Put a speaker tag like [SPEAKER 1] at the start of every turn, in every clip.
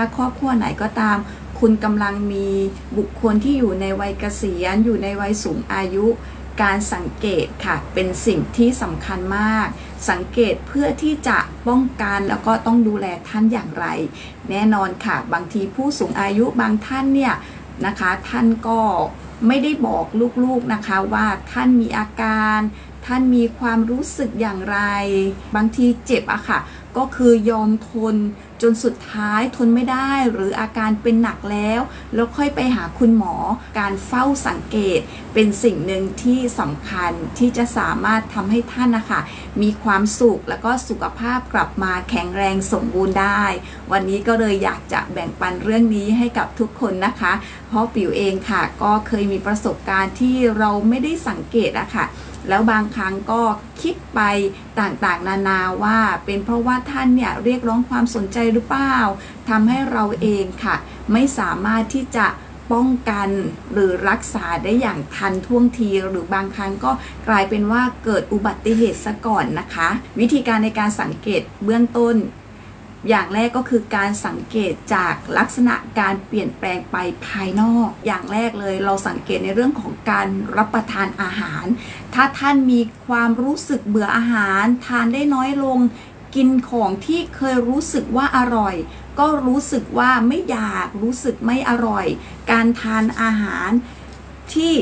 [SPEAKER 1] ถ้าครอบครัวไหนก็ตาม คุณกำลังมีบุคคลที่อยู่ในวัยเกษียณ อยู่ในวัยสูงอายุ การสังเกตค่ะ เป็นสิ่งที่สำคัญมาก สังเกตเพื่อที่จะป้องกันแล้วก็ต้องดูแลท่านอย่างไร แน่นอนค่ะ บางทีผู้สูงอายุบางท่านเนี่ยนะคะ ท่านก็ไม่ได้บอกลูกๆนะคะว่าท่านมีอาการ ท่านมีความรู้สึกอย่างไร บางทีเจ็บอะค่ะ ก็คือยอมทนจนสุดท้ายทนไม่ได้หรืออาการเป็นหนักแล้ว แล้วค่อยไปหาคุณหมอการเฝ้าสังเกต เป็นสิ่งหนึ่งที่สำคัญที่จะสามารถทำให้ท่านนะคะมีความสุขแล้วก็สุขภาพกลับมาแข็งแรงสมบูรณ์ได้ วันนี้ก็เลยอยากจะแบ่งปันเรื่องนี้ให้กับทุกคนนะคะ เพราะปิ๋วเองค่ะ ก็เคยมีประสบการณ์ที่เราไม่ได้สังเกตอะค่ะ แล้วบางครั้งก็คิดไปต่างๆ นานาว่าเป็นเพราะว่าท่านเนี่ยเรียกร้องความสนใจหรือเปล่าทำให้เราเองค่ะ ไม่สามารถที่จะป้องกันหรือรักษาได้อย่างทันท่วงที หรือบางครั้งก็กลายเป็นว่าเกิดอุบัติเหตุซะก่อนนะคะ วิธีการในการสังเกตเบื้องต้น อย่างแรกก็คือการสังเกตจากลักษณะการเปลี่ยนแปลงไปภายนอก อย่างแรกเลยเราสังเกตในเรื่องของการรับประทานอาหาร ถ้าท่านมีความรู้สึกเบื่ออาหาร ทานได้น้อยลง กินของที่เคยรู้สึกว่าอร่อย ก็รู้สึกว่าไม่อยากรู้สึกไม่อร่อย การทานอาหารที่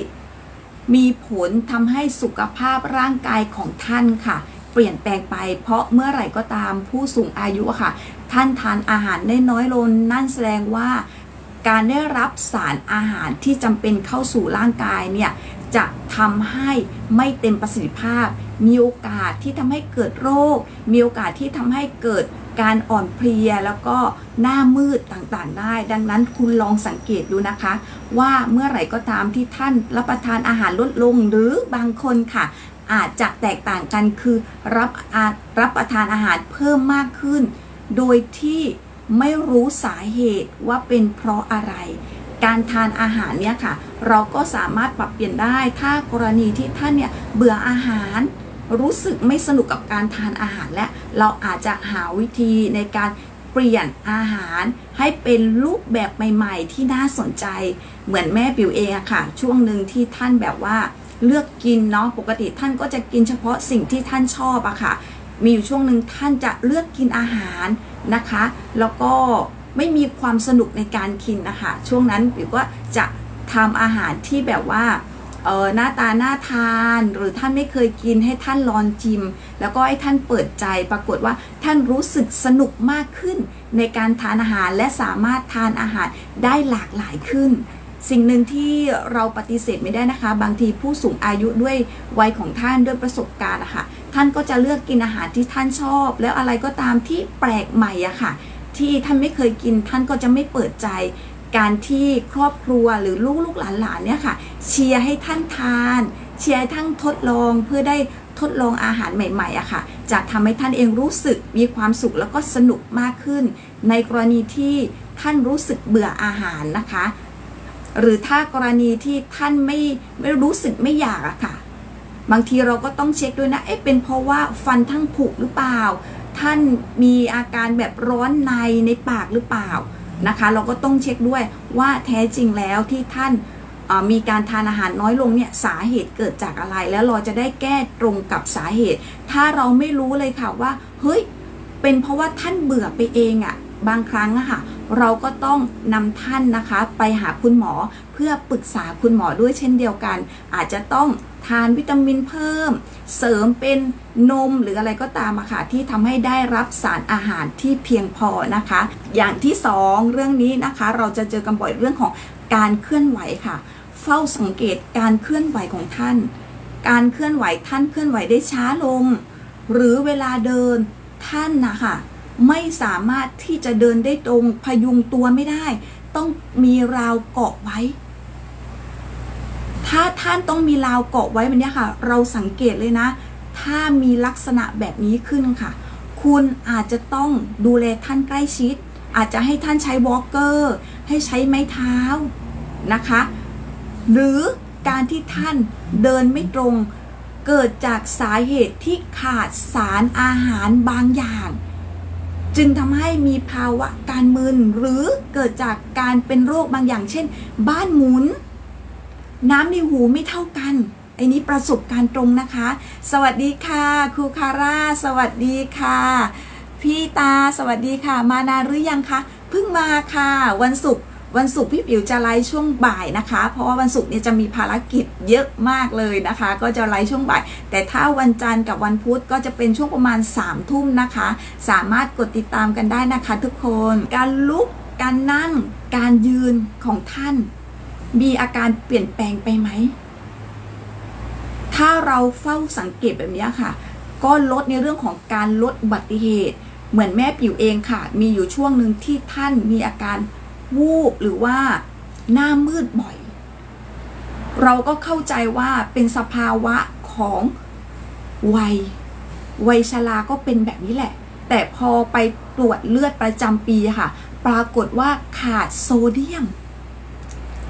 [SPEAKER 1] มีผลทำให้สุขภาพร่างกายของท่านค่ะ เปลี่ยนแปลงไป เพราะเมื่อไหร่ก็ตามผู้สูงอายุค่ะ ท่านทานอาหารได้น้อยลงนั่นแสดงว่าการได้รับสารอาหารที่จำเป็นเข้าสู่ร่างกายเนี่ยจะทำให้ไม่เต็มประสิทธิภาพ มีโอกาสที่ทำให้เกิดโรค มีโอกาสที่ทำให้เกิดการอ่อนเพลียแล้วก็หน้ามืดต่างๆได้ ดังนั้นคุณลองสังเกตดูนะคะ ว่าเมื่อไหร่ก็ตามที่ท่านรับประทานอาหารลดลงหรือบางคนค่ะ อาจจะแตกต่างกันคือรับรับประทานอาหารเพิ่มมากขึ้น โดยที่ไม่รู้สาเหตุว่าเป็นเพราะอะไร การทานอาหารเนี่ยค่ะ เราก็สามารถปรับเปลี่ยนได้ ถ้ากรณีที่ท่านเนี่ยเบื่ออาหาร รู้สึกไม่สนุกกับการทานอาหารและ เราอาจจะหาวิธีในการเปลี่ยนอาหารให้เป็นรูปแบบใหม่ ๆ ที่น่าสนใจ เหมือนแม่ปิวเองอะค่ะ ช่วงหนึ่งที่ท่านแบบว่า เลือกกินเนาะปกติท่านก็จะกินเฉพาะสิ่งที่ท่านชอบอะค่ะ มีอยู่ช่วงหนึ่งท่านจะเลือกกินอาหารนะคะ แล้วก็ไม่มีความสนุกในการกินนะคะช่วงนั้นปิวก็จะทำอาหารที่แบบว่าเออหน้าตาหน่าทานหรือท่านไม่เคยกินให้ท่านลองจิม แล้วก็ให้ท่านเปิดใจปรากฏว่าท่านรู้สึกสนุกมากขึ้น ในการทานอาหารและสามารถทานอาหารได้หลากหลายขึ้น สิ่งหนึ่งที่เราปฏิเสธไม่ได้นะคะ บางทีผู้สูงอายุด้วยวัยของท่านด้วยประสบการณ์อะค่ะท่านก็จะเลือกกินอาหารที่ท่านชอบ แล้วอะไรก็ตามที่แปลกใหม่อะค่ะ ที่ท่านไม่เคยกินท่านก็จะไม่เปิดใจ การที่ครอบครัวหรือลูกลูกหลานๆเนี่ยค่ะ เชียร์ให้ท่านทาน เชียร์ให้ท่านทดลองเพื่อได้ทดลองอาหารใหม่ๆอะค่ะ จะทำให้ท่านเองรู้สึกมีความสุขแล้วก็สนุกมากขึ้น ในกรณีที่ท่านรู้สึกเบื่ออาหารนะคะ หรือถ้ากรณีที่ท่านไม่ไม่รู้สึกไม่อยากอะค่ะ บางทีเราก็ต้องเช็คด้วยนะ เอ๊ะเป็นเพราะว่าฟันทั้งผุหรือเปล่า ท่านมีอาการแบบร้อนในในปากหรือเปล่านะคะ เราก็ต้องเช็คด้วยว่าแท้จริงแล้วที่ท่านมีการทานอาหารน้อยลงเนี่ยสาเหตุเกิดจากอะไร แล้วเราจะได้แก้ตรงกับสาเหตุ ถ้าเราไม่รู้เลยค่ะว่าเฮ้ยเป็นเพราะว่าท่านเบื่อไปเองอะ่ะบางครั้งอะค่ะ เราก็ต้องนำท่านนะคะ ไปหาคุณหมอเพื่อปรึกษาคุณหมอด้วยเช่นเดียวกัน อาจจะต้องทานวิตามินเพิ่ม เสริมเป็นนมหรืออะไรก็ตามอะค่ะที่ทำให้ได้รับสารอาหารที่เพียงพอนะคะ อย่างที่สองเรื่องนี้นะคะ เราจะเจอกันบ่อยเรื่องของการเคลื่อนไหวค่ะ เฝ้าสังเกตการเคลื่อนไหวของท่าน การเคลื่อนไหวท่านเคลื่อนไหวได้ช้าลง หรือเวลาเดินท่านนะคะ ไม่สามารถที่จะเดินได้ตรงพยุงตัวไม่ได้ ต้องมีราวเกาะไว้ ถ้าท่านต้องมีราวเกาะไว้แบบเนี้ยค่ะ เราสังเกตเลยนะ ถ้ามีลักษณะแบบนี้ขึ้นค่ะ คุณอาจจะต้องดูแลท่านใกล้ชิด อาจจะให้ท่านใช้วอล์กเกอร์ให้ใช้ไม้เท้านะคะ หรือการที่ท่านเดินไม่ตรง เกิดจากสาเหตุที่ขาดสารอาหารบางอย่าง จึงทำให้มีภาวะการมึนหรือเกิดจากการเป็นโรคบางอย่าง เช่น บ้านหมุน น้ำในหูไม่เท่ากันไอ้นี้ประสบการณ์ตรงนะคะ สวัสดีค่ะครูคาร่า สวัสดีค่ะ พี่ตา สวัสดีค่ะ มานานหรือยังคะ เพิ่งมาค่ะ วันศุกร์ วันศุกร์พี่ปิ๋วจะไลฟ์ช่วงบ่ายนะคะ เพราะว่าวันศุกร์เนี่ยจะมีภารกิจเยอะมากเลยนะคะ ก็จะไลฟ์ช่วงบ่าย แต่ถ้าวันจันทร์กับวันพุธก็จะเป็นช่วงประมาณ3ามทุ่มนะคะ สามารถกดติดตามกันได้นะคะ ทุกคนการลุกการนั่ง การยืนของท่าน มีอาการเปลี่ยนแปลงไปไหม ถ้าเราเฝ้าสังเกตแบบนี้ค่ะ ก็ลดในเรื่องของการลดอุบัติเหตุ เหมือนแม่ปิ๋วเองค่ะ มีอยู่ช่วงหนึ่งที่ท่านมีอาการ วูบหรือว่าหน้ามืดบ่อย เราก็เข้าใจว่าเป็นสภาวะของวัย วัยชราก็เป็นแบบนี้แหละ แต่พอไปตรวจเลือดประจำปีค่ะ ปรากฏว่าขาดโซเดียม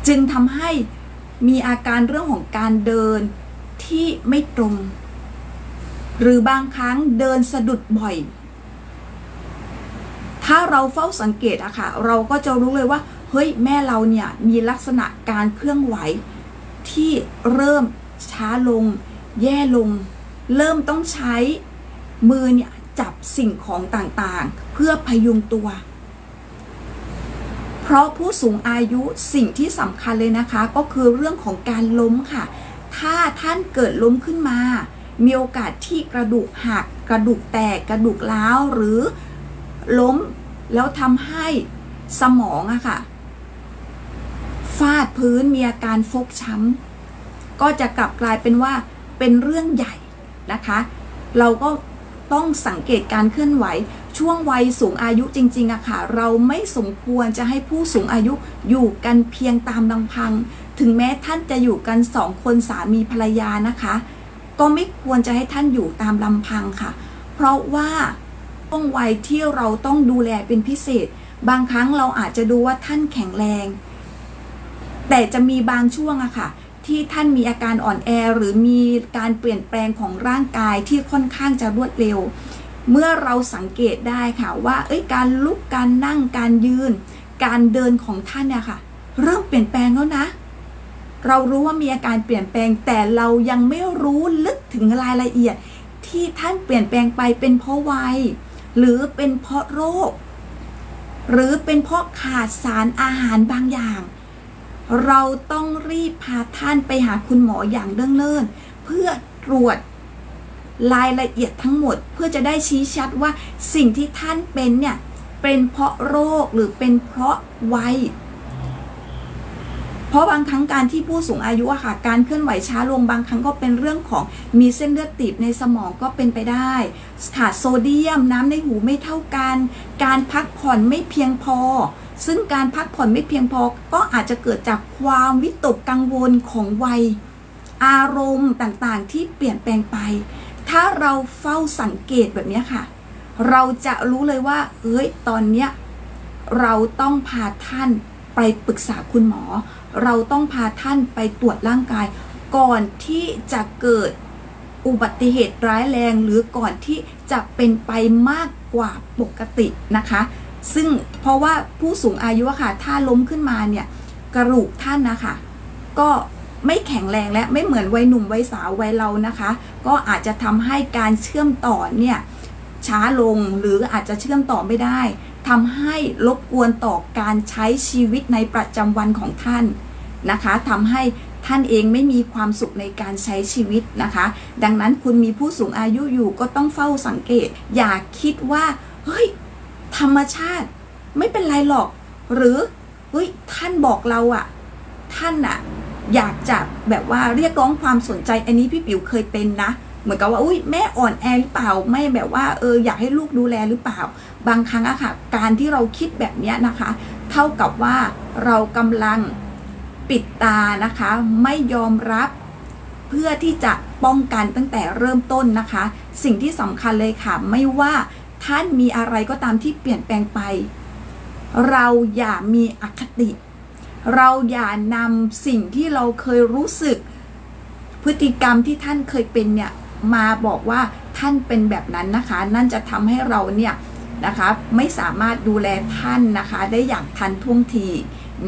[SPEAKER 1] จึงทำให้มีอาการเรื่องของการเดินที่ไม่ตรง หรือบางครั้งเดินสะดุดบ่อย ถ้าเราเฝ้าสังเกตอะค่ะ เราก็จะรู้เลยว่า เฮ้ยแม่เราเนี่ยมีลักษณะการเคลื่อนไหว ที่เริ่มช้าลง แย่ลง เริ่มต้องใช้มือเนี่ยจับสิ่งของต่างๆ เพื่อพยุงตัว เพราะผู้สูงอายุสิ่งที่สำคัญเลยนะคะ ก็คือเรื่องของการล้มค่ะ ถ้าท่านเกิดล้มขึ้นมา มีโอกาสที่กระดูกหัก กระดูกแตก กระดูกร้าวหรือ ล้มแล้วทำให้สมองอะค่ะ ฟาดพื้นมีอาการฟกช้ำก็จะกลับกลายเป็นว่าเป็นเรื่องใหญ่นะคะ เราก็ต้องสังเกตการเคลื่อนไหว ช่วงวัยสูงอายุจริงๆอะค่ะ เราไม่สมควรจะให้ผู้สูงอายุอยู่กันเพียงตามลำพัง ถึงแม้ท่านจะอยู่กันสองคนสามีภรรยานะคะ ก็ไม่ควรจะให้ท่านอยู่ตามลำพังค่ะ เพราะว่า ช่วงวัยที่เราต้องดูแลเป็นพิเศษ บางครั้งเราอาจจะดูว่าท่านแข็งแรง แต่จะมีบางช่วงอะค่ะ ที่ท่านมีอาการอ่อนแอหรือมีการเปลี่ยนแปลงของร่างกายที่ค่อนข้างจะรวดเร็ว เมื่อเราสังเกตได้ค่ะว่าเอ้ยการลุกการนั่งการยืน การเดินของท่านเนี่ยค่ะ เริ่มเปลี่ยนแปลงแล้วนะเรารู้ว่ามีอาการเปลี่ยนแปลงแต่เรายังไม่รู้ลึกถึงรายละเอียด ที่ท่านเปลี่ยนแปลงไปเป็นเพราะวัย หรือเป็นเพราะโรค หรือเป็นเพราะขาดสารอาหารบางอย่าง เราต้องรีบพาท่านไปหาคุณหมออย่างเร่งเร่นเพื่อตรวจรายละเอียดทั้งหมดเพื่อจะได้ชี้ชัดว่าสิ่งที่ท่านเป็นเนี่ยเป็นเพราะโรคหรือเป็นเพราะวัย ราะบางครั้งการที่ผู้สูงอายุอะค่ะ การเคลื่อนไหวช้าลงบางครั้งก็เป็นเรื่องของมีเส้นเลือดตีบในสมองก็เป็นไปได้ ขาดโซเดียมน้ำในหูไม่เท่ากัน การพักผ่อนไม่เพียงพอซึ่งการพักผ่อนไม่เพียงพอก็อาจจะเกิดจากความวิตกกังวลของวัย อารมณ์ต่างๆที่เปลี่ยนแปลงไป ถ้าเราเฝ้าสังเกตแบบนี้ค่ะ เราจะรู้เลยว่า เอ้ย ตอนเนี้ยเราต้องพาท่านไปปรึกษาคุณหมอ เราต้องพาท่านไปตรวจร่างกาย ก่อนที่จะเกิดอุบัติเหตุร้ายแรง หรือก่อนที่จะเป็นไปมากกว่าปกตินะคะ ซึ่งเพราะว่าผู้สูงอายุค่ะ ถ้าล้มขึ้นมาเนี่ยกระดูกท่านนะคะ ก็ไม่แข็งแรงและไม่เหมือนวัยหนุ่มวัยสาววัยเรานะคะ ก็อาจจะทำให้การเชื่อมต่อเนี่ยช้าลงหรืออาจจะเชื่อมต่อไม่ได้ทำให้รบกวนต่อการใช้ชีวิตในประจำวันของท่าน นะคะทำให้ท่านเองไม่มีความสุขในการใช้ชีวิตนะคะ ดังนั้นคุณมีผู้สูงอายุอยู่ก็ต้องเฝ้าสังเกต อย่าคิดว่าเฮ้ยธรรมชาติไม่เป็นไรหรอก หรือเฮ้ยท่านบอกเราอะท่านอะอยากจะแบบว่าเรียกร้องความสนใจอันนี้พี่ปิ๋วเคยเป็นนะ เหมือนกับว่าอุ้ยแม่อ่อนแอหรือเปล่าไม่แบบว่าเอออยากให้ลูกดูแลหรือเปล่า บางครั้งอะค่ะ การที่เราคิดแบบนี้นะคะ เท่ากับว่าเรากำลัง ปิดตานะคะไม่ยอมรับเพื่อที่จะป้องกันตั้งแต่เริ่มต้นนะคะ สิ่งที่สำคัญเลยค่ะ ไม่ว่าท่านมีอะไรก็ตามที่เปลี่ยนแปลงไป เราอย่ามีอคติ เราอย่านำสิ่งที่เราเคยรู้สึก พฤติกรรมที่ท่านเคยเป็นเนี่ยมาบอกว่าท่านเป็นแบบนั้นนะคะ นั่นจะทำให้เราเนี่ยนะคะไม่สามารถดูแลท่านนะคะ ได้อย่างทันท่วงที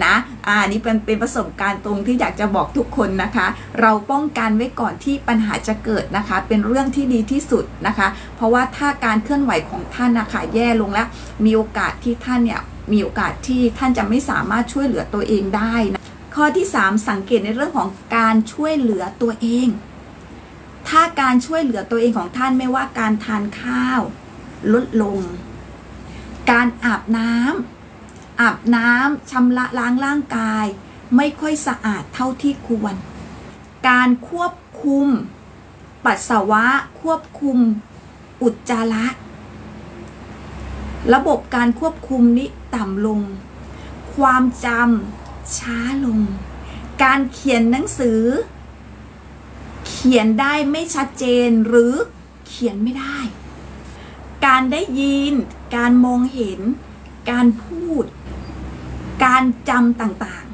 [SPEAKER 1] นะอ่านี่เป็นเป็นประสบการณ์ตรงที่อยากจะบอกทุกคนนะคะ เราป้องกันไว้ก่อนที่ปัญหาจะเกิดนะคะ เป็นเรื่องที่ดีที่สุดนะคะ เพราะว่าถ้าการเคลื่อนไหวของท่านนะคะแย่ลงแล้ว มีโอกาสที่ท่านเนี่ยมีโอกาสที่ท่านจะไม่สามารถช่วยเหลือตัวเองได้นะข้อที่ 3 สังเกตในเรื่องของการช่วยเหลือตัวเอง ถ้าการช่วยเหลือตัวเองของท่านไม่ว่าการทานข้าว ลดลง การอาบน้ำ อาบน้ำชำระล้างร่างกาย ไม่ค่อยสะอาดเท่าที่ควร การควบคุม ปัสสาวะควบคุม อุจจาระ ระบบการควบคุมนี้ต่ำลง ความจำช้าลง การเขียนหนังสือ เขียนได้ไม่ชัดเจนหรือเขียนไม่ได้ การได้ยิน การมองเห็น การพูด การจำต่าง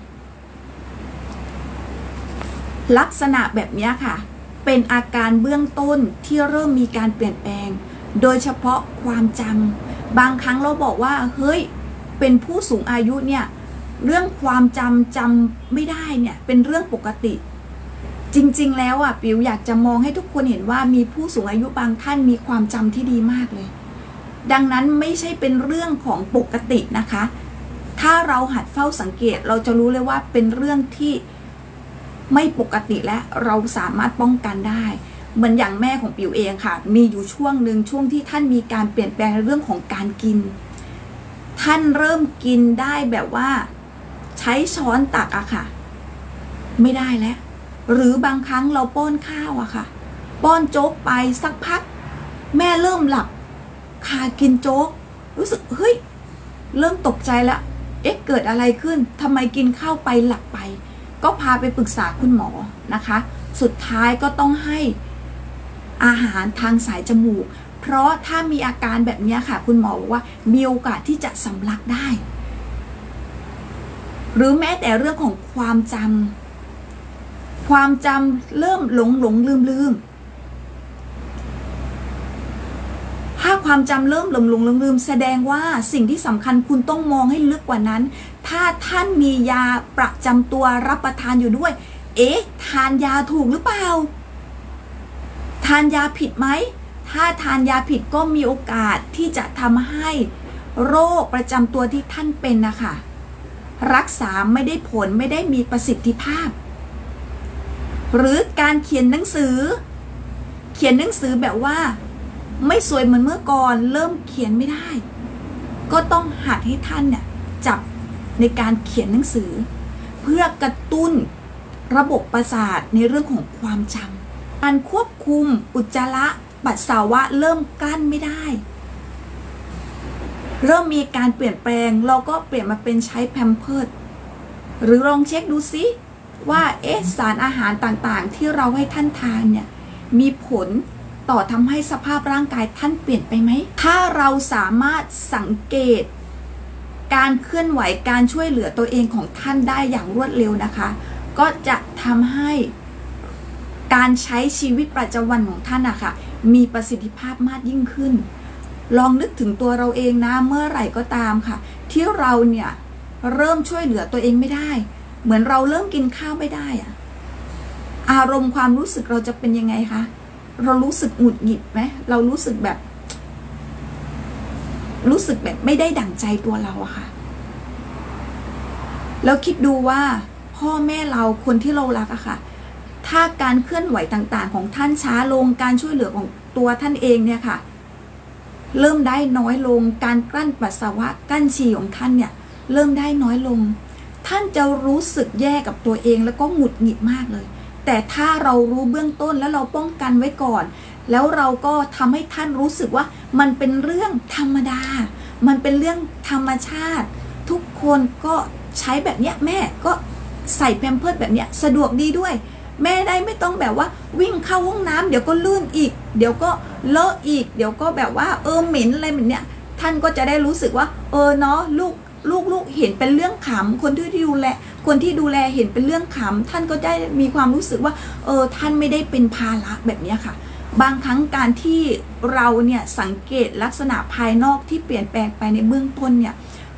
[SPEAKER 1] ๆ ลักษณะแบบนี้ค่ะ เป็นอาการเบื้องต้นที่เริ่มมีการเปลี่ยนแปลง โดยเฉพาะความจำบางครั้งเราบอกว่า เฮ้ย เป็นผู้สูงอายุเนี่ย เรื่องความจำจำไม่ได้เนี่ย เป็นเรื่องปกติ จริงๆ แล้วอะปิวอยากจะมองให้ทุกคนเห็นว่ามีผู้สูงอายุบางท่านมีความจำที่ดีมากเลยดังนั้นไม่ใช่เป็นเรื่องของปกตินะคะ ถ้าเราหัดเฝ้าสังเกตเราจะรู้เลยว่าเป็นเรื่องที่ไม่ปกติและเราสามารถป้องกันได้เหมือนอย่างแม่ของปิวเองค่ะ มีอยู่ช่วงหนึ่งช่วงที่ท่านมีการเปลี่ยนแปลงในเรื่องของการกิน ท่านเริ่มกินได้แบบว่า ใช้ช้อนตักอะค่ะ ไม่ได้แล้ว หรือบางครั้งเราป้อนข้าวอะค่ะ ป้อนโจ๊กไปสักพัก แม่เริ่มหลับคากินโจ๊ก รู้สึกเฮ้ย เริ่มตกใจแล้ว เอ๊ะเกิดอะไรขึ้นทำไมกินข้าวไปหลับไป ก็พาไปปรึกษาคุณหมอนะคะ สุดท้ายก็ต้องให้อาหารทางสายจมูก เพราะถ้ามีอาการแบบนี้ค่ะ คุณหมอบอกว่ามีโอกาสที่จะสำลักได้ หรือแม้แต่เรื่องของความจำความจำเริ่มหลงหลงลืมลืม ถ้าความจำเริ่มหลงหลงลืมลืมแสดงว่าสิ่งที่สำคัญคุณต้องมองให้ลึกกว่านั้น ถ้าท่านมียาประจำตัวรับประทานอยู่ด้วย เอ๊ะ ทานยาถูกหรือเปล่า ทานยาผิดไหม ถ้าทานยาผิดก็มีโอกาสที่จะทำให้โรคประจำตัวที่ท่านเป็นนะคะ รักษาไม่ได้ผลไม่ได้มีประสิทธิภาพ หรือการเขียนหนังสือ เขียนหนังสือแบบว่า ไม่สวยเหมือนเมื่อก่อน เริ่มเขียนไม่ได้ ก็ต้องหัดให้ท่านเนี่ยจับในการเขียนหนังสือ เพื่อกระตุ้นระบบประสาทในเรื่องของความจำการควบคุมอุจจาระปัสสาวะเริ่มกลั้นไม่ได้ เริ่มมีการเปลี่ยนแปลงเราก็เปลี่ยนมาเป็นใช้แพมเพิร์ดหรือลองเช็คดูซิว่าเอ๊ะสารอาหารต่างๆ ที่เราให้ท่านทานเนี่ยมีผล ต่อทำให้สภาพร่างกายท่านเปลี่ยนไปไหม ถ้าเราสามารถสังเกต การเคลื่อนไหวการช่วยเหลือตัวเองของท่านได้อย่างรวดเร็วนะคะ ก็จะทำให้การใช้ชีวิตประจำวันของท่านนะคะมีประสิทธิภาพมากยิ่งขึ้น ลองนึกถึงตัวเราเองนะเมื่อไหร่ก็ตามค่ะ ที่เราเนี่ยเริ่มช่วยเหลือตัวเองไม่ได้ เหมือนเราเริ่มกินข้าวไม่ได้อะอารมณ์ความรู้สึกเราจะเป็นยังไงคะ เรารู้สึกหงุดหงิดไหมเรารู้สึกแบบ รู้สึกแบบไม่ได้ดั่งใจตัวเราอะค่ะแล้วคิดดูว่าพ่อแม่เราคนที่เรารักอะค่ะ ถ้าการเคลื่อนไหวต่างๆ ของท่านช้าลงการช่วยเหลือของตัวท่านเองเนี่ยค่ะ เริ่มได้น้อยลง การกลั้นปัสสาวะกลั้นฉี่ของท่านเนี่ย เริ่มได้น้อยลง ท่านจะรู้สึกแย่กับตัวเองแล้วก็หงุดหงิดมากเลย แต่ถ้าเรารู้เบื้องต้นแล้วเราป้องกันไว้ก่อน แล้วเราก็ทำให้ท่านรู้สึกว่ามันเป็นเรื่องธรรมดา มันเป็นเรื่องธรรมชาติ ทุกคนก็ใช้แบบเนี้ยแม่ก็ใส่แพมเพิร์ดแบบเนี้ยสะดวกดีด้วย แม่ได้ไม่ต้องแบบว่าวิ่งเข้าห้องน้ำเดี๋ยวก็ลื่นอีก เดี๋ยวก็เลอะอีก เดี๋ยวก็แบบว่าเออเหม็นอะไรแบบเนี้ยท่านก็จะได้รู้สึกว่า เออเนาะลูก ลูกลูกเห็นเป็นเรื่องขำคนที่ดูแลคนที่ดูแลเห็นเป็นเรื่องขำท่านก็ได้มีความรู้สึกว่าเออท่านไม่ได้เป็นภาระแบบนี้ค่ะ บางครั้งการที่เราเนี่ยสังเกตลักษณะภายนอกที่เปลี่ยนแปลงไปในเบื้องต้นเนี่ย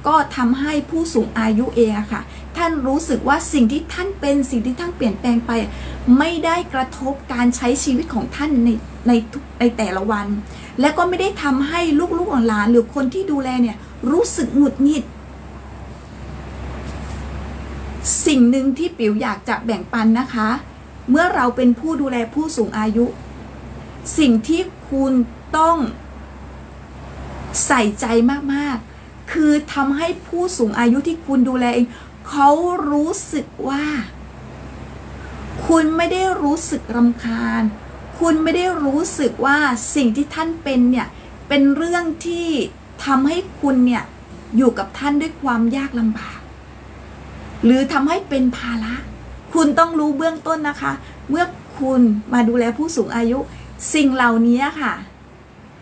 [SPEAKER 1] ก็ทำให้ผู้สูงอายุเองอะค่ะ ท่านรู้สึกว่าสิ่งที่ท่านเป็นสิ่งที่ท่านเปลี่ยนแปลงไป ไม่ได้กระทบการใช้ชีวิตของท่านในในทุกในแต่ละวัน และก็ไม่ได้ทำให้ลูกๆหลานหรือคนที่ดูแลเนี่ยรู้สึกหงุดหงิด สิ่งหนึ่งที่ปิ๋วอยากจะแบ่งปันนะคะ เมื่อเราเป็นผู้ดูแลผู้สูงอายุ สิ่งที่คุณต้องใส่ใจมากๆ คือทำให้ผู้สูงอายุที่คุณดูแลเองเขารู้สึกว่า คุณไม่ได้รู้สึกรำคาญ คุณไม่ได้รู้สึกว่าสิ่งที่ท่านเป็นเนี่ยเป็นเรื่องที่ทำให้คุณเนี่ยอยู่กับท่านด้วยความยากลำบาก หรือทำให้เป็นภาระ คุณต้องรู้เบื้องต้นนะคะ เมื่อคุณมาดูแลผู้สูงอายุ สิ่งเหล่านี้ค่ะ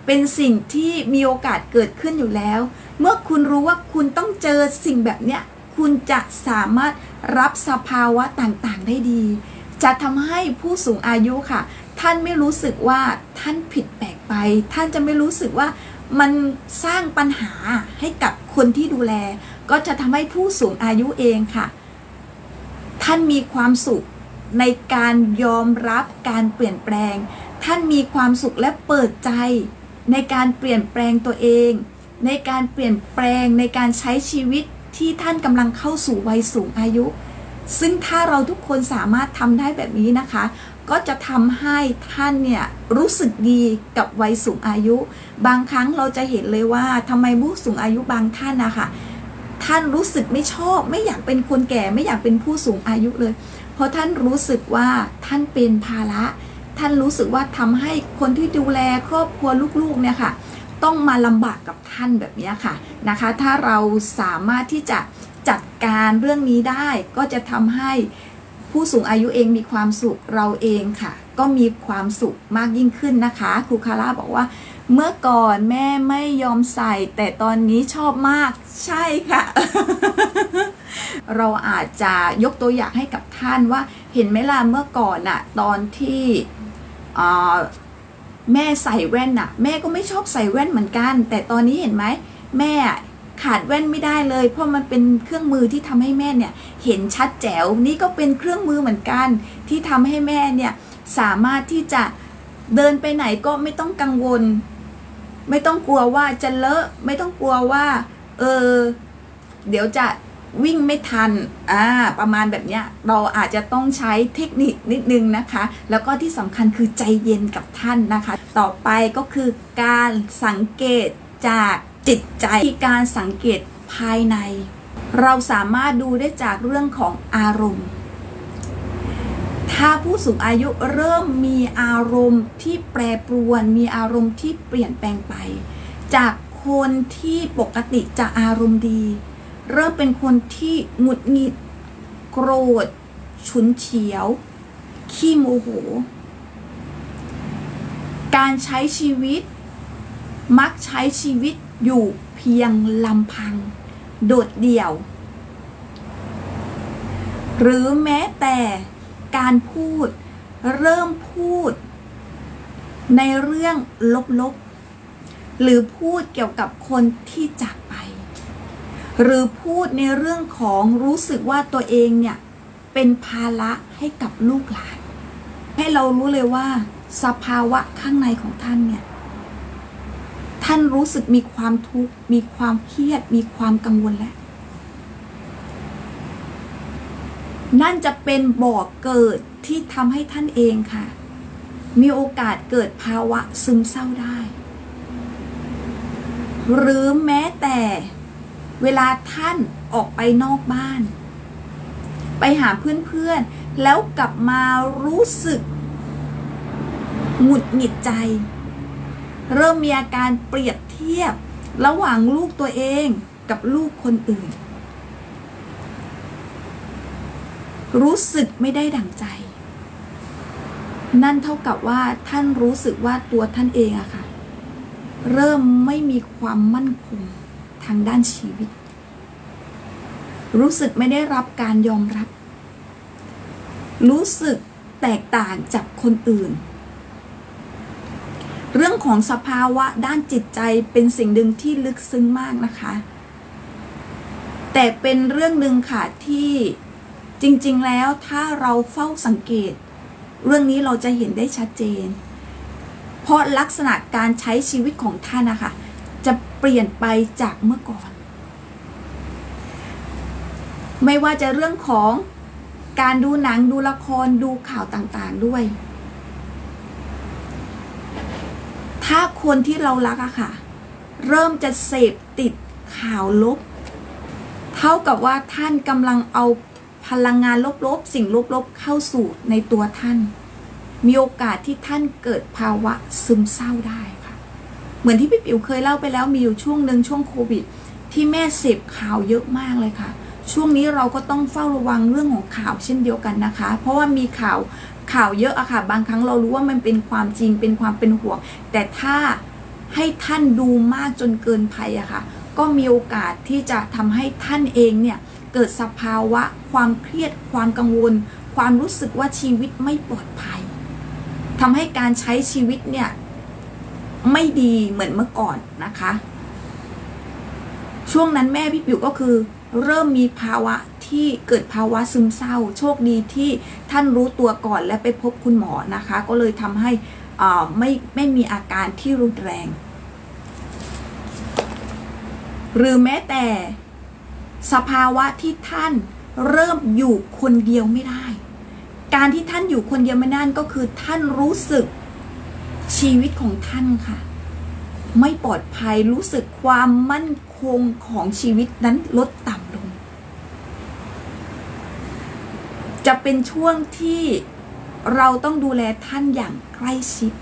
[SPEAKER 1] เป็นสิ่งที่มีโอกาสเกิดขึ้นอยู่แล้ว เมื่อคุณรู้ว่าคุณต้องเจอสิ่งแบบเนี้ย คุณจะสามารถรับสภาวะต่างๆได้ดี จะทำให้ผู้สูงอายุค่ะ ท่านไม่รู้สึกว่าท่านผิดแปลกไป ท่านจะไม่รู้สึกว่ามันสร้างปัญหาให้กับคนที่ดูแล ก็จะทำให้ผู้สูงอายุเองค่ะ ท่านมีความสุขในการยอมรับการเปลี่ยนแปลง ท่านมีความสุขและเปิดใจ ในการเปลี่ยนแปลงตัวเอง ในการเปลี่ยนแปลงในการใช้ชีวิตที่ท่านกำลังเข้าสู่วัยสูงอายุ ซึ่งถ้าเราทุกคนสามารถทำได้แบบนี้นะคะ ก็จะทำให้ท่านเนี่ยรู้สึกดีกับวัยสูงอายุ บางครั้งเราจะเห็นเลยว่าทำไมผู้สูงอายุบางท่านนะคะ ท่านรู้สึกไม่ชอบ ไม่อยากเป็นคนแก่ ไม่อยากเป็นผู้สูงอายุเลย เพราะท่านรู้สึกว่าท่านเป็นภาระ ท่านรู้สึกว่าทำให้คนที่ดูแลครอบครัวลูกๆเนี่ยค่ะ ต้องมาลำบากกับท่านแบบนี้ค่ะนะคะ ถ้าเราสามารถที่จะจัดการเรื่องนี้ได้ก็จะทำให้ผู้สูงอายุเองมีความสุขเราเองค่ะ ก็มีความสุขมากยิ่งขึ้นนะคะครูคาร่าบอกว่า เมื่อก่อนแม่ไม่ยอมใส่ แต่ตอนนี้ชอบมากใช่ค่ะ เราอาจจะยกตัวอย่างให้กับท่านว่า เห็นไหมล่ะเมื่อก่อนน่ะตอนที่แม่ใส่แว่นน่ะแม่ก็ไม่ชอบใส่แว่นเหมือนกัน แต่ตอนนี้เห็นไหมแม่ขาดแว่นไม่ได้เลย เพราะมันเป็นเครื่องมือที่ทำให้แม่เนี่ยเห็นชัดแจ๋วนี่ก็เป็นเครื่องมือเหมือนกัน ที่ทำให้แม่เนี่ยสามารถที่จะเดินไปไหนก็ไม่ต้องกังวล ไม่ต้องกลัวว่าจะเลอะ ไม่ต้องกลัวว่า เออ เดี๋ยวจะวิ่งไม่ทัน อ่า ประมาณแบบเนี้ย เราอาจจะต้องใช้เทคนิคนิดนึงนะคะ แล้วก็ที่สำคัญคือใจเย็นกับท่านนะคะ ต่อไปก็คือการสังเกตจากจิตใจที่การสังเกตภายใน เราสามารถดูได้จากเรื่องของอารมณ์ ถ้าผู้สูงอายุเริ่มมีอารมณ์ที่แปรปรวน มีอารมณ์ที่เปลี่ยนแปลงไป จากคนที่ปกติจะอารมณ์ดี เริ่มเป็นคนที่หงุดหงิด โกรธ ฉุนเฉียว ขี้โมโห การใช้ชีวิต มักใช้ชีวิตอยู่เพียงลำพัง โดดเดี่ยว หรือแม้แต่ การพูด เริ่มพูด ในเรื่องลบๆ หรือพูดเกี่ยวกับคนที่จากไป หรือพูดในเรื่องของรู้สึกว่าตัวเองเนี่ย เป็นภาระให้กับลูกหลาน ให้เรารู้เลยว่า สภาวะข้างในของท่านเนี่ย ท่านรู้สึกมีความทุกข์ มีความเครียด มีความกังวลแล้ว นั่นจะเป็นบ่อกเกิดที่ทำให้ท่านเองค่ะ มีโอกาสเกิดภาวะซึมเศร้าได้ หรือแม้แต่เวลาท่านออกไปนอกบ้าน ไปหาเพื่อนๆ แล้วกลับมารู้สึกหงุดหงิดใจ เริ่มมีอาการเปรียบเทียบระหว่างลูกตัวเองกับลูกคนอื่น รู้สึกไม่ได้ดั่งใจ นั่นเท่ากับว่าท่านรู้สึกว่าตัวท่านเองอะค่ะ เริ่มไม่มีความมั่นคงทางด้านชีวิต รู้สึกไม่ได้รับการยอมรับ รู้สึกแตกต่างจากคนอื่น เรื่องของสภาวะด้านจิตใจเป็นสิ่งหนึ่งที่ลึกซึ้งมากนะคะ แต่เป็นเรื่องหนึ่งค่ะที่ จริงๆแล้วถ้าเราเฝ้าสังเกต เรื่องนี้เราจะเห็นได้ชัดเจน เพราะลักษณะการใช้ชีวิตของท่านนะคะจะเปลี่ยนไปจากเมื่อก่อน ไม่ว่าจะเรื่องของการดูหนังดูละครดูข่าวต่างๆด้วย ถ้าคนที่เรารักอะค่ะ เริ่มจะเสพติดข่าวลบ เท่ากับว่าท่านกำลังเอา พลังงานลบๆ สิ่งลบๆ เข้าสู่ในตัวท่าน มีโอกาสที่ท่านเกิดภาวะซึมเศร้าได้ค่ะ เหมือนที่พี่ปิ๋วเคยเล่าไปแล้วมีอยู่ช่วงหนึ่งช่วงโควิด ที่แม่เสพข่าวเยอะมากเลยค่ะ ช่วงนี้เราก็ต้องเฝ้าระวังเรื่องของข่าวเช่นเดียวกันนะคะ เพราะว่ามีข่าวข่าวเยอะอะค่ะ บางครั้งเรารู้ว่ามันเป็นความจริงเป็นความเป็นห่วง แต่ถ้าให้ท่านดูมากจนเกินภัยอะค่ะ ก็มีโอกาสที่จะทำให้ท่านเองเนี่ย เกิดสภาวะ ความเครียด ความกังวล ความรู้สึกว่าชีวิตไม่ปลอดภัยทำให้การใช้ชีวิตเนี่ย ไม่ดีเหมือนเมื่อก่อนนะคะ ช่วงนั้นแม่พี่ปิ๋วก็คือ เริ่มมีภาวะที่เกิดภาวะซึมเศร้า โชคดีที่ท่านรู้ตัวก่อนและไปพบคุณหมอนะคะ ก็เลยทำให้อ่าไม่ไม่มีอาการที่รุนแรง หรือแม้แต่ สภาวะที่ท่านเริ่มอยู่คนเดียวไม่ได้ การที่ท่านอยู่คนเดียวไม่ได้ก็คือท่านรู้สึกชีวิตของท่านค่ะ ไม่ปลอดภัยรู้สึกความมั่นคงของชีวิตนั้นลดต่ำลง จะเป็นช่วงที่เราต้องดูแลท่านอย่างใกล้ชิด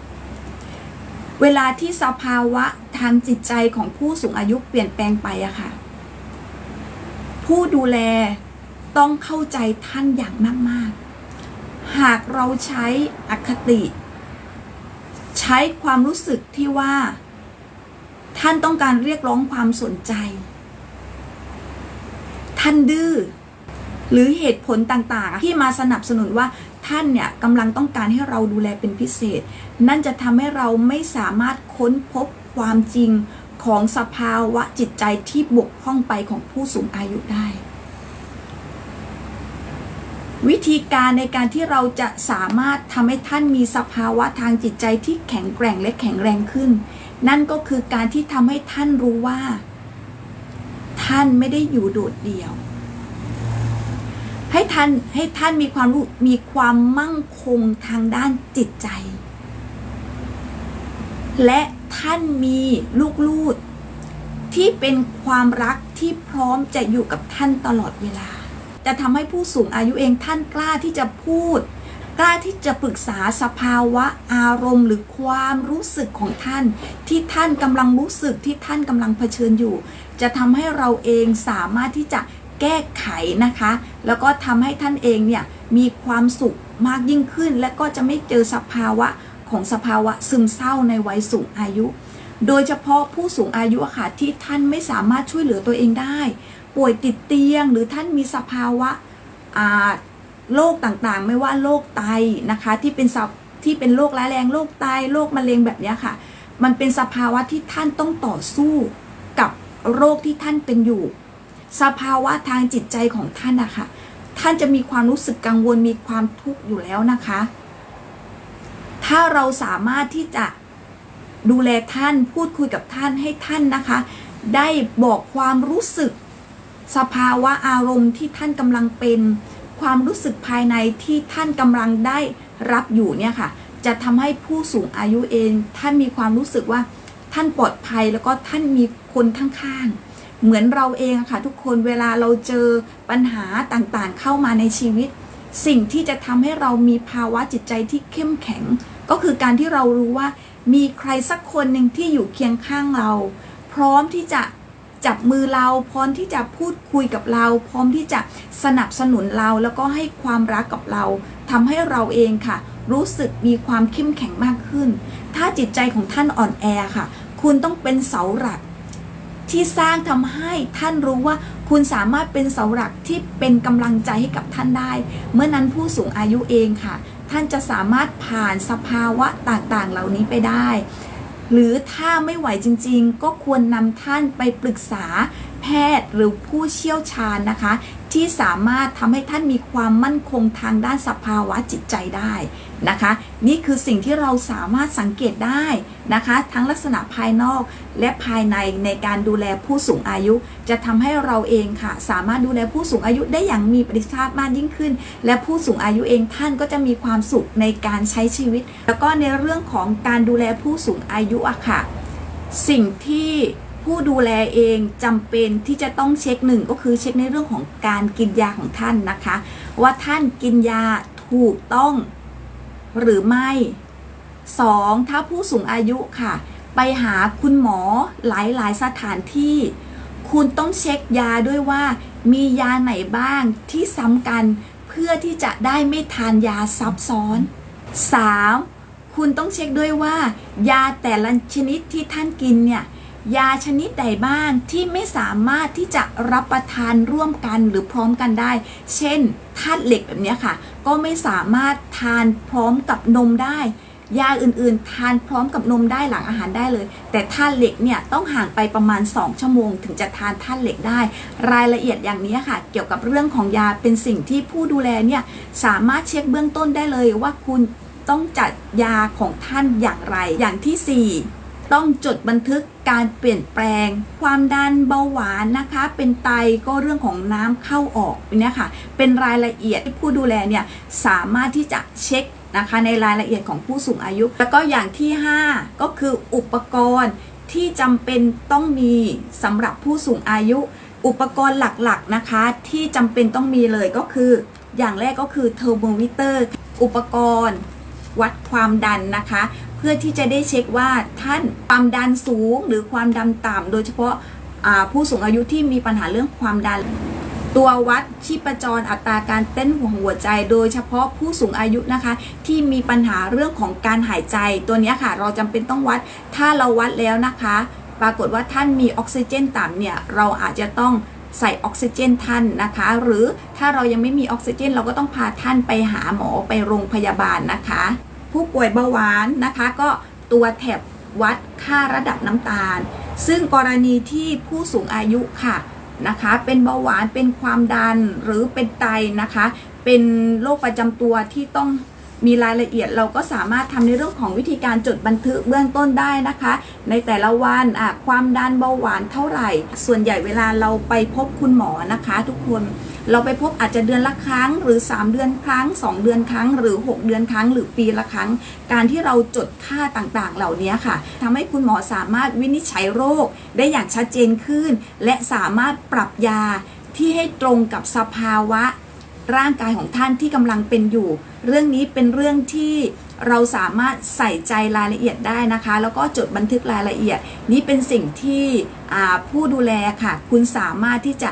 [SPEAKER 1] เวลาที่สภาวะทางจิตใจของผู้สูงอายุเปลี่ยนแปลงไปอะค่ะ ผู้ดูแลต้องเข้าใจท่านอย่างมาก ๆ หากเราใช้อคติ ใช้ความรู้สึกที่ว่า ท่านต้องการเรียกร้องความสนใจ ท่านดื้อหรือเหตุผลต่างๆ ที่มาสนับสนุนว่าท่านเนี่ยกำลังต้องการให้เราดูแลเป็นพิเศษ นั่นจะทำให้เราไม่สามารถค้นพบความจริง ของสภาวะจิตใจที่บกพร่องไปของผู้สูงอายุได้ วิธีการในการที่เราจะสามารถทำให้ท่านมีสภาวะทางจิตใจที่แข็งแกร่งและแข็งแรงขึ้น นั่นก็คือการที่ทำให้ท่านรู้ว่า ท่านไม่ได้อยู่โดดเดี่ยว ให้ท่านให้ท่านมีความรู้มีความมั่งคงทางด้านจิตใจ และ ท่านมีลูกลูดที่เป็นความรักที่พร้อมจะอยู่กับท่านตลอดเวลา จะทำให้ผู้สูงอายุเองท่านกล้าที่จะพูด กล้าที่จะปรึกษาสภาวะอารมณ์ หรือความรู้สึกของท่าน ที่ท่านกำลังรู้สึกที่ท่านกำลังเผชิญอยู่ จะทำให้เราเองสามารถที่จะแก้ไขนะคะ แล้วก็ทำให้ท่านเองเนี่ยมีความสุขมากยิ่งขึ้น และก็จะไม่เจอสภาวะ ของสภาวะซึมเศร้าในวัยสูงอายุ โดยเฉพาะผู้สูงอายุค่ะที่ท่านไม่สามารถช่วยเหลือตัวเองได้ ป่วยติดเตียง หรือท่านมีสภาวะโรคต่างๆ ไม่ว่าโรคไตนะคะที่เป็นสับที่เป็นโรคร้ายแรงโรคไตโรคมะเร็งแบบนี้ค่ะ มันเป็นสภาวะที่ท่านต้องต่อสู้กับโรคที่ท่านเป็นอยู่ สภาวะทางจิตใจของท่านนะคะท่านจะมีความรู้สึกกังวลมีความทุกข์อยู่แล้วนะคะ ถ้าเราสามารถที่จะดูแลท่านพูดคุยกับท่านให้ท่านนะคะ ได้บอกความรู้สึก สภาวะอารมณ์ที่ท่านกำลังเป็น ความรู้สึกภายในที่ท่านกำลังได้รับอยู่เนี่ยค่ะ จะทำให้ผู้สูงอายุเอง ท่านมีความรู้สึกว่าท่านปลอดภัยแล้วก็ท่านมีคนข้างๆเหมือนเราเองค่ะ ทุกคนเวลาเราเจอปัญหาต่างๆ เข้ามาในชีวิต สิ่งที่จะทำให้เรามีภาวะจิตใจที่เข้มแข็ง ก็คือการที่เรารู้ว่ามีใครสักคนหนึ่งที่อยู่เคียงข้างเรา พร้อมที่จะจับมือเราพร้อมที่จะพูดคุยกับเรา พร้อมที่จะสนับสนุนเราแล้วก็ให้ความรักกับเราทำให้เราเองค่ะ รู้สึกมีความเข้มแข็งมากขึ้น ถ้าจิตใจของท่านอ่อนแอค่ะ คุณต้องเป็นเสาหลัก ที่สร้างทำให้ท่านรู้ว่าคุณสามารถเป็นเสาหลักที่เป็นกำลังใจให้กับท่านได้ เมื่อนั้นผู้สูงอายุเองค่ะ ท่านจะสามารถผ่านสภาวะต่างๆ เหล่านี้ไปได้ หรือถ้าไม่ไหวจริงๆ ก็ควรนำท่านไปปรึกษาแพทย์หรือผู้เชี่ยวชาญนะคะ ที่สามารถทำให้ท่านมีความมั่นคงทางด้านสภาวะจิตใจได้ นะคะ นี่คือสิ่งที่เราสามารถสังเกตได้นะคะ ทั้งลักษณะภายนอกและภายในในการดูแลผู้สูงอายุ จะทำให้เราเองค่ะ สามารถดูแลผู้สูงอายุได้อย่างมีประสิทธิภาพมากยิ่งขึ้น และผู้สูงอายุเองท่านก็จะมีความสุขในการใช้ชีวิต แล้วก็ในเรื่องของการดูแลผู้สูงอายุอะค่ะ สิ่งที่ผู้ดูแลเองจำเป็นที่จะต้องเช็คหนึ่งก็คือเช็คในเรื่องของการกินยาของท่านนะคะ ว่าท่านกินยาถูกต้อง หรือไม่ 2. ถ้าผู้สูงอายุค่ะ ไปหาคุณหมอหลายๆ สถานที่ คุณต้องเช็คยาด้วยว่า มียาไหนบ้างที่ซ้ำกัน เพื่อที่จะได้ไม่ทานยาซับซ้อน 3. คุณต้องเช็คด้วยว่า ยาแต่ละชนิดที่ท่านกินเนี่ย ยาชนิดใดบ้างที่ไม่สามารถที่จะรับประทานร่วมกันหรือพร้อมกันได้ เช่นธาตุเหล็กแบบนี้ค่ะ ก็ไม่สามารถทานพร้อมกับนมได้ ยาอื่นๆ ทานพร้อมกับนมได้หลังอาหารได้เลย แต่ธาตุเหล็กเนี่ยต้องห่างไปประมาณ 2 ชั่วโมง ถึงจะทานธาตุเหล็กได้ รายละเอียดอย่างนี้ค่ะ เกี่ยวกับเรื่องของยาเป็นสิ่งที่ผู้ดูแลเนี่ยสามารถเช็คเบื้องต้นได้เลยว่าคุณต้องจัดยาของท่านอย่างไร อย่างที่ 4 ต้องจดบันทึกการเปลี่ยนแปลง ความดันเบาหวานนะคะ เป็นไตก็เรื่องของน้ำเข้าออกเนี่ยค่ะเป็นรายละเอียดที่ผู้ดูแลเนี่ยสามารถที่จะเช็คนะคะในรายละเอียดของผู้สูงอายุ แล้วก็อย่างที่ 5 ก็คืออุปกรณ์ที่จำเป็นต้องมีสำหรับผู้สูงอายุ อุปกรณ์หลักๆนะคะ ที่จำเป็นต้องมีเลยก็คือ อย่างแรกก็คือเทอร์โมมิเตอร์ อุปกรณ์ วัดความดันนะคะ พื่อที่จะได้เช็คว่าท่านความดันสูงหรือความดันต่ำโดยเฉพาะาผู้สูงอายุที่มีปัญหาเรื่องความดัน ตัววัดชีพจรอัตราการเต้นของหัวใจ โดยเฉพาะผู้สูงอายุนะคะ ที่มีปัญหาเรื่องของการหายใจตัวนี้ค่ะ เราจำเป็นต้องวัดถ้าเราวัดแล้วนะคะ ปรากฏว่าท่านมีออกซิเจนต่ำเนี่ยเราอาจจะต้องใส่ออกซิเจนท่านนะคะ หรือถ้าเรายังไม่มีออกซิเจน เราก็ต้องพาท่านไปหาหมอไปโรงพยาบาลนะคะ ผู้ป่วยเบาหวานนะคะก็ตัวแถบวัดค่าระดับน้ำตาล ซึ่งกรณีที่ผู้สูงอายุค่ะนะคะ เป็นเบาหวานเป็นความดันหรือเป็นไตนะคะ เป็นโรคประจำตัวที่ต้อง มีรายละเอียดเราก็สามารถทำในเรื่องของวิธีการจดบันทึกเบื้องต้นได้นะคะ ในแต่ละวันความดันเบาหวานเท่าไหร่ ส่วนใหญ่เวลาเราไปพบคุณหมอนะคะ ทุกคนเราไปพบอาจจะเดือนละครั้ง หรือ 3 เดือนครั้ง 2 เดือนครั้ง หรือ 6 เดือนครั้ง หรือปีละครั้ง การที่เราจดค่าต่างๆ เหล่านี้ค่ะทำให้คุณหมอสามารถวินิจฉัยโรคได้อย่างชัดเจนขึ้น และสามารถปรับยาที่ให้ตรงกับสภาวะ ร่างกายของท่านที่กำลังเป็นอยู่ เรื่องนี้เป็นเรื่องที่เราสามารถใส่ใจรายละเอียดได้นะคะ แล้วก็จดบันทึกรายละเอียด นี่เป็นสิ่งที่ผู้ดูแลค่ะ คุณสามารถที่จะ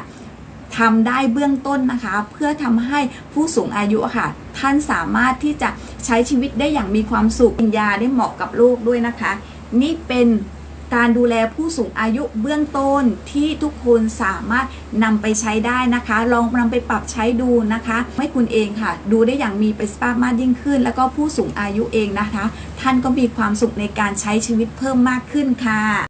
[SPEAKER 1] ทำได้เบื้องต้นนะคะ เพื่อทำให้ผู้สูงอายุค่ะ ท่านสามารถที่จะใช้ชีวิตได้อย่างมีความสุขกินยาได้เหมาะกับโลกด้วยนะคะ นี่เป็น การดูแลผู้สูงอายุเบื้องต้นที่ทุกคนสามารถนำไปใช้ได้นะคะ ลองนำไปปรับใช้ดูนะคะให้คุณเองค่ะ ดูได้อย่างมีประสิทธิภาพมากยิ่งขึ้น แล้วก็ผู้สูงอายุเองนะคะ ท่านก็มีความสุขในการใช้ชีวิตเพิ่มมากขึ้นค่ะ